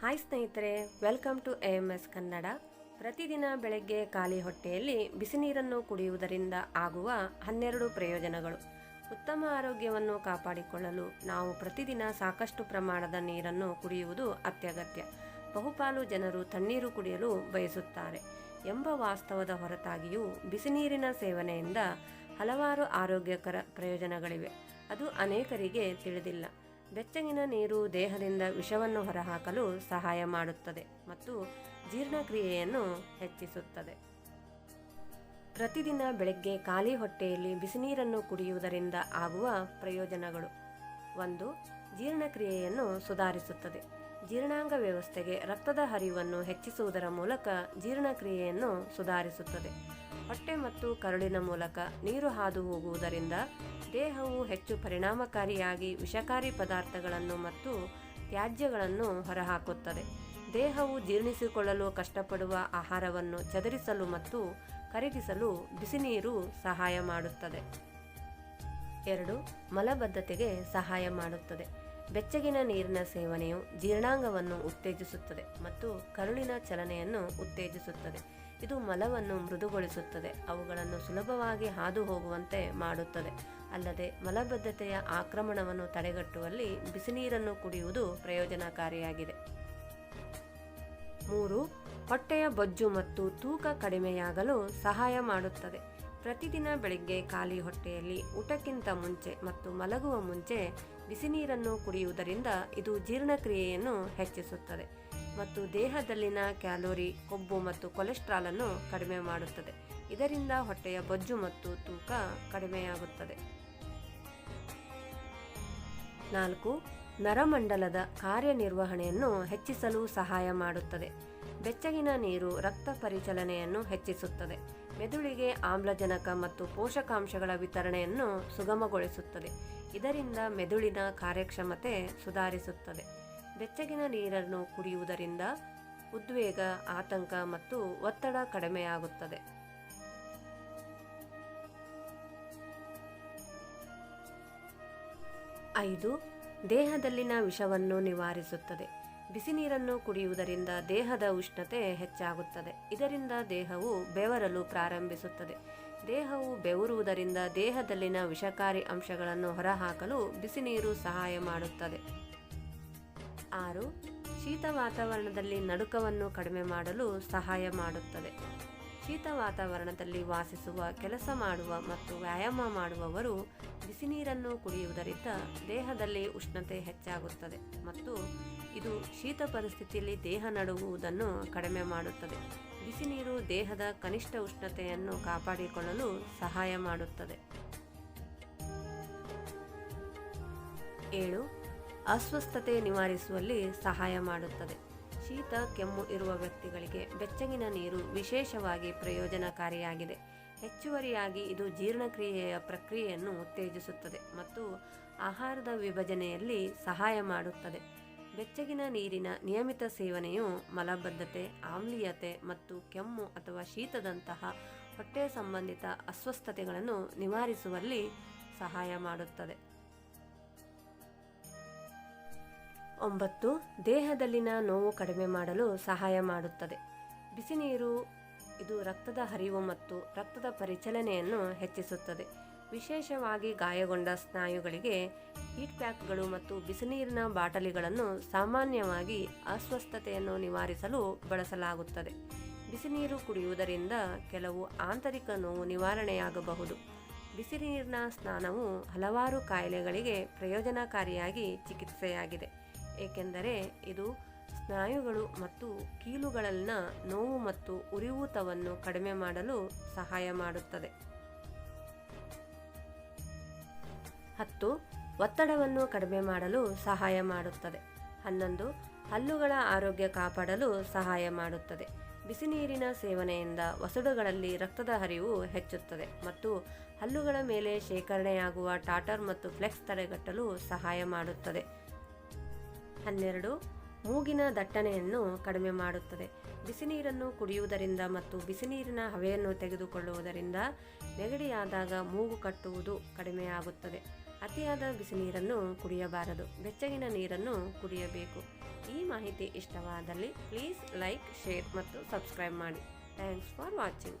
Hi ಸ್ನೇಹಿತರೆ welcome to A M S Kannada. ಪ್ರತಿದಿನ ಬೆಳಗ್ಗೆ ಖಾಲಿ ಹೊಟ್ಟೆಯಲ್ಲಿ ಬಿಸಿ ನೀರನ್ನು ಕುಡಿಯುವುದರಿಂದ ಆಗುವ ಹನ್ನೆರಡು ಪ್ರಯೋಜನಗಳು. ಉತ್ತಮ ಆರೋಗ್ಯವನ್ನು ಕಾಪಾಡಿಕೊಳ್ಳಲು ನಾವು ಪ್ರತಿದಿನ ಸಾಕಷ್ಟು ಪ್ರಮಾಣದ ನೀರನ್ನು ಕುಡಿಯುವುದು ಅತ್ಯಗತ್ಯ. ಬಹುಪಾಲು ಜನರು ತಣ್ಣೀರು ಕುಡಿಯಲು ಬಯಸುತ್ತಾರೆ. ಎಂಬ ವಾಸ್ತವದ ಹೊರತಾಗಿಯೂ ಬಿಸಿ ನೀರಿನ ಸೇವನೆಯಿಂದ ಹಲವಾರು ಆರೋಗ್ಯಕರ ಪ್ರಯೋಜನಗಳಿವೆ. ಅದು ಅನೇಕರಿಗೆ ತಿಳಿದಿಲ್ಲ. ಬೆಚ್ಚಗಿನ ನೀರು ದೇಹದಿಂದ ವಿಷವನ್ನು ಹೊರಹಾಕಲು ಸಹಾಯ ಮಾಡುತ್ತದೆ ಮತ್ತು ಜೀರ್ಣಕ್ರಿಯೆಯನ್ನು ಹೆಚ್ಚಿಸುತ್ತದೆ. ಪ್ರತಿದಿನ ಬೆಳಗ್ಗೆ ಖಾಲಿ ಹೊಟ್ಟೆಯಲ್ಲಿ ಬಿಸಿನೀರನ್ನು ಕುಡಿಯುವುದರಿಂದ ಆಗುವ ಪ್ರಯೋಜನಗಳು. ಒಂದು, ಜೀರ್ಣಕ್ರಿಯೆಯನ್ನು ಸುಧಾರಿಸುತ್ತದೆ. ಜೀರ್ಣಾಂಗ ವ್ಯವಸ್ಥೆಗೆ ರಕ್ತದ ಹರಿವನ್ನು ಹೆಚ್ಚಿಸುವುದರ ಮೂಲಕ ಜೀರ್ಣಕ್ರಿಯೆಯನ್ನು ಸುಧಾರಿಸುತ್ತದೆ. ಹೊಟ್ಟೆ ಮತ್ತು ಕರುಳಿನ ಮೂಲಕ ನೀರು ಹಾದು ಹೋಗುವುದರಿಂದ ದೇಹವು ಹೆಚ್ಚು ಪರಿಣಾಮಕಾರಿಯಾಗಿ ವಿಷಕಾರಿ ಪದಾರ್ಥಗಳನ್ನು ಮತ್ತು ತ್ಯಾಜ್ಯಗಳನ್ನು ಹೊರಹಾಕುತ್ತದೆ. ದೇಹವು ಜೀರ್ಣಿಸಿಕೊಳ್ಳಲು ಕಷ್ಟಪಡುವ ಆಹಾರವನ್ನು ಚದರಿಸಲು ಮತ್ತು ಕರಗಿಸಲು ಬಿಸಿನೀರು ಸಹಾಯ ಮಾಡುತ್ತದೆ. ಎರಡು, ಮಲಬದ್ಧತೆಗೆ ಸಹಾಯ ಮಾಡುತ್ತದೆ. ಬೆಚ್ಚಗಿನ ನೀರಿನ ಸೇವನೆಯು ಜೀರ್ಣಾಂಗವನ್ನು ಉತ್ತೇಜಿಸುತ್ತದೆ ಮತ್ತು ಕರುಳಿನ ಚಲನೆಯನ್ನು ಉತ್ತೇಜಿಸುತ್ತದೆ. ಇದು ಮಲವನ್ನು ಮೃದುಗೊಳಿಸುತ್ತದೆ. ಅವುಗಳನ್ನು ಸುಲಭವಾಗಿ ಹಾದು ಹೋಗುವಂತೆ ಮಾಡುತ್ತದೆ. ಅಲ್ಲದೆ ಮಲಬದ್ಧತೆಯ ಆಕ್ರಮಣವನ್ನು ತಡೆಗಟ್ಟುವಲ್ಲಿ ಬಿಸಿನೀರನ್ನು ಕುಡಿಯುವುದು ಪ್ರಯೋಜನಕಾರಿಯಾಗಿದೆ. ಮೂರು, ಹೊಟ್ಟೆಯ ಬೊಜ್ಜು ಮತ್ತು ತೂಕ ಕಡಿಮೆಯಾಗಲು ಸಹಾಯ ಮಾಡುತ್ತದೆ. ಪ್ರತಿದಿನ ಬೆಳಿಗ್ಗೆ ಖಾಲಿ ಹೊಟ್ಟೆಯಲ್ಲಿ ಊಟಕ್ಕಿಂತ ಮುಂಚೆ ಮತ್ತು ಮಲಗುವ ಮುಂಚೆ ಬಿಸಿನೀರನ್ನು ಕುಡಿಯುವುದರಿಂದ ಇದು ಜೀರ್ಣಕ್ರಿಯೆಯನ್ನು ಹೆಚ್ಚಿಸುತ್ತದೆ. ಮತ್ತು ದೇಹದಲ್ಲಿನ ಕ್ಯಾಲೋರಿ, ಕೊಬ್ಬು ಮತ್ತು ಕೊಲೆಸ್ಟ್ರಾಲ್ ಅನ್ನು ಕಡಿಮೆ ಮಾಡುತ್ತದೆ. ಇದರಿಂದ ಹೊಟ್ಟೆಯ ಬೊಜ್ಜು ಮತ್ತು ತೂಕ ಕಡಿಮೆಯಾಗುತ್ತದೆ. ನಾಲ್ಕು, ನರಮಂಡಲದ ಕಾರ್ಯನಿರ್ವಹಣೆಯನ್ನು ಹೆಚ್ಚಿಸಲು ಸಹಾಯ ಮಾಡುತ್ತದೆ. ಬೆಚ್ಚಗಿನ ನೀರು ರಕ್ತ ಪರಿಚಲನೆಯನ್ನು ಹೆಚ್ಚಿಸುತ್ತದೆ. ಮೆದುಳಿಗೆ ಆಮ್ಲಜನಕ ಮತ್ತು ಪೋಷಕಾಂಶಗಳ ವಿತರಣೆಯನ್ನು ಸುಗಮಗೊಳಿಸುತ್ತದೆ. ಇದರಿಂದ ಮೆದುಳಿನ ಕಾರ್ಯಕ್ಷಮತೆ ಸುಧಾರಿಸುತ್ತದೆ. ಬೆಚ್ಚಗಿನ ನೀರನ್ನು ಕುಡಿಯುವುದರಿಂದ ಉದ್ವೇಗ, ಆತಂಕ ಮತ್ತು ಒತ್ತಡ ಕಡಿಮೆಯಾಗುತ್ತದೆ. ಐದು, ದೇಹದಲ್ಲಿನ ವಿಷವನ್ನು ನಿವಾರಿಸುತ್ತದೆ. ಬಿಸಿ ನೀರನ್ನು ಕುಡಿಯುವುದರಿಂದ ದೇಹದ ಉಷ್ಣತೆ ಹೆಚ್ಚಾಗುತ್ತದೆ. ಇದರಿಂದ ದೇಹವು ಬೆವರಲು ಪ್ರಾರಂಭಿಸುತ್ತದೆ. ದೇಹವು ಬೆವರುವುದರಿಂದ ದೇಹದಲ್ಲಿನ ವಿಷಕಾರಿ ಅಂಶಗಳನ್ನು ಹೊರಹಾಕಲು ಬಿಸಿ ನೀರು ಸಹಾಯ ಮಾಡುತ್ತದೆ. ಆರು, ಶೀತ ವಾತಾವರಣದಲ್ಲಿ ನಡುಕವನ್ನು ಕಡಿಮೆ ಮಾಡಲು ಸಹಾಯ ಮಾಡುತ್ತದೆ. ಶೀತ ವಾತಾವರಣದಲ್ಲಿ ವಾಸಿಸುವ ಕೆಲಸ ಮಾಡುವ ಮತ್ತು ವ್ಯಾಯಾಮ ಮಾಡುವವರು ಬಿಸಿನೀರನ್ನು ಕುಡಿಯುವುದರಿಂದ ದೇಹದಲ್ಲಿ ಉಷ್ಣತೆ ಹೆಚ್ಚಾಗುತ್ತದೆ ಮತ್ತು ಇದು ಶೀತ ಪರಿಸ್ಥಿತಿಯಲ್ಲಿ ದೇಹ ನಡುಗುವುದನ್ನು ಕಡಿಮೆ ಮಾಡುತ್ತದೆ. ಬಿಸಿ ನೀರು ದೇಹದ ಕನಿಷ್ಠ ಉಷ್ಣತೆಯನ್ನು ಕಾಪಾಡಿಕೊಳ್ಳಲು ಸಹಾಯ ಮಾಡುತ್ತದೆ. ಏಳು ಅಸ್ವಸ್ಥತೆ ನಿವಾರಿಸುವಲ್ಲಿ ಸಹಾಯ ಮಾಡುತ್ತದೆ. ಶೀತ, ಕೆಮ್ಮು ಇರುವ ವ್ಯಕ್ತಿಗಳಿಗೆ ಬೆಚ್ಚಗಿನ ನೀರು ವಿಶೇಷವಾಗಿ ಪ್ರಯೋಜನಕಾರಿಯಾಗಿದೆ. ಹೆಚ್ಚುವರಿಯಾಗಿ ಇದು ಜೀರ್ಣಕ್ರಿಯೆಯ ಪ್ರಕ್ರಿಯೆಯನ್ನು ಉತ್ತೇಜಿಸುತ್ತದೆ ಮತ್ತು ಆಹಾರದ ವಿಭಜನೆಯಲ್ಲಿ ಸಹಾಯ ಮಾಡುತ್ತದೆ. ಬೆಚ್ಚಗಿನ ನೀರಿನ ನಿಯಮಿತ ಸೇವನೆಯು ಮಲಬದ್ಧತೆ, ಆಮ್ಲೀಯತೆ ಮತ್ತು ಕೆಮ್ಮು ಅಥವಾ ಶೀತದಂತಹ ಹೊಟ್ಟೆ ಸಂಬಂಧಿತ ಅಸ್ವಸ್ಥತೆಗಳನ್ನು ನಿವಾರಿಸುವಲ್ಲಿ ಸಹಾಯ ಮಾಡುತ್ತದೆ. ಒಂಬತ್ತು, ದೇಹದಲ್ಲಿನ ನೋವು ಕಡಿಮೆ ಮಾಡಲು ಸಹಾಯ ಮಾಡುತ್ತದೆ. ಬಿಸಿ ನೀರು, ಇದು ರಕ್ತದ ಹರಿವು ಮತ್ತು ರಕ್ತದ ಪರಿಚಲನೆಯನ್ನು ಹೆಚ್ಚಿಸುತ್ತದೆ. ವಿಶೇಷವಾಗಿ ಗಾಯಗೊಂಡ ಸ್ನಾಯುಗಳಿಗೆ ಹೀಟ್ ಪ್ಯಾಕ್ಗಳು ಮತ್ತು ಬಿಸಿನೀರಿನ ಬಾಟಲಿಗಳನ್ನು ಸಾಮಾನ್ಯವಾಗಿ ಅಸ್ವಸ್ಥತೆಯನ್ನು ನಿವಾರಿಸಲು ಬಳಸಲಾಗುತ್ತದೆ. ಬಿಸಿನೀರು ಕುಡಿಯುವುದರಿಂದ ಕೆಲವು ಆಂತರಿಕ ನೋವು ನಿವಾರಣೆಯಾಗಬಹುದು. ಬಿಸಿ ನೀರಿನ ಸ್ನಾನವು ಹಲವಾರು ಕಾಯಿಲೆಗಳಿಗೆ ಪ್ರಯೋಜನಕಾರಿಯಾಗಿ ಚಿಕಿತ್ಸೆಯಾಗಿದೆ. ಏಕೆಂದರೆ ಇದು ಸ್ನಾಯುಗಳು ಮತ್ತು ಕೀಲುಗಳಲ್ಲಿನ ನೋವು ಮತ್ತು ಉರಿಯೂತವನ್ನು ಕಡಿಮೆ ಮಾಡಲು ಸಹಾಯ ಮಾಡುತ್ತದೆ. ಹತ್ತು, ಒತ್ತಡವನ್ನು ಕಡಿಮೆ ಮಾಡಲು ಸಹಾಯ ಮಾಡುತ್ತದೆ. ಹನ್ನೊಂದು, ಹಲ್ಲುಗಳ ಆರೋಗ್ಯ ಕಾಪಾಡಲು ಸಹಾಯ ಮಾಡುತ್ತದೆ. ಬಿಸಿ ನೀರಿನ ಸೇವನೆಯಿಂದ ವಸಡುಗಳಲ್ಲಿ ರಕ್ತದ ಹರಿವು ಹೆಚ್ಚುತ್ತದೆ ಮತ್ತು ಹಲ್ಲುಗಳ ಮೇಲೆ ಶೇಖರಣೆಯಾಗುವ ಟಾಟರ್ ಮತ್ತು ಫ್ಲೆಕ್ಸ್ ತಡೆಗಟ್ಟಲು ಸಹಾಯ ಮಾಡುತ್ತದೆ. ಹನ್ನೆರಡು ಮೂಗಿನ ದಟ್ಟಣೆಯನ್ನು ಕಡಿಮೆ ಮಾಡುತ್ತದೆ. ಬಿಸಿ ನೀರನ್ನು ಕುಡಿಯುವುದರಿಂದ ಮತ್ತು ಬಿಸಿ ನೀರಿನ ಹವೆಯನ್ನು ತೆಗೆದುಕೊಳ್ಳುವುದರಿಂದ ನೆಗಡಿಯಾದಾಗ ಮೂಗು ಕಟ್ಟುವುದು ಕಡಿಮೆಯಾಗುತ್ತದೆ. ಅತಿಯಾದ ಬಿಸಿ ನೀರನ್ನು ಕುಡಿಯಬಾರದು. ಬೆಚ್ಚಗಿನ ನೀರನ್ನು ಕುಡಿಯಬೇಕು. ಈ ಮಾಹಿತಿ ಇಷ್ಟವಾದಲ್ಲಿ ಪ್ಲೀಸ್ ಲೈಕ್, ಶೇರ್ ಮತ್ತು ಸಬ್ಸ್ಕ್ರೈಬ್ ಮಾಡಿ. Thanks for watching.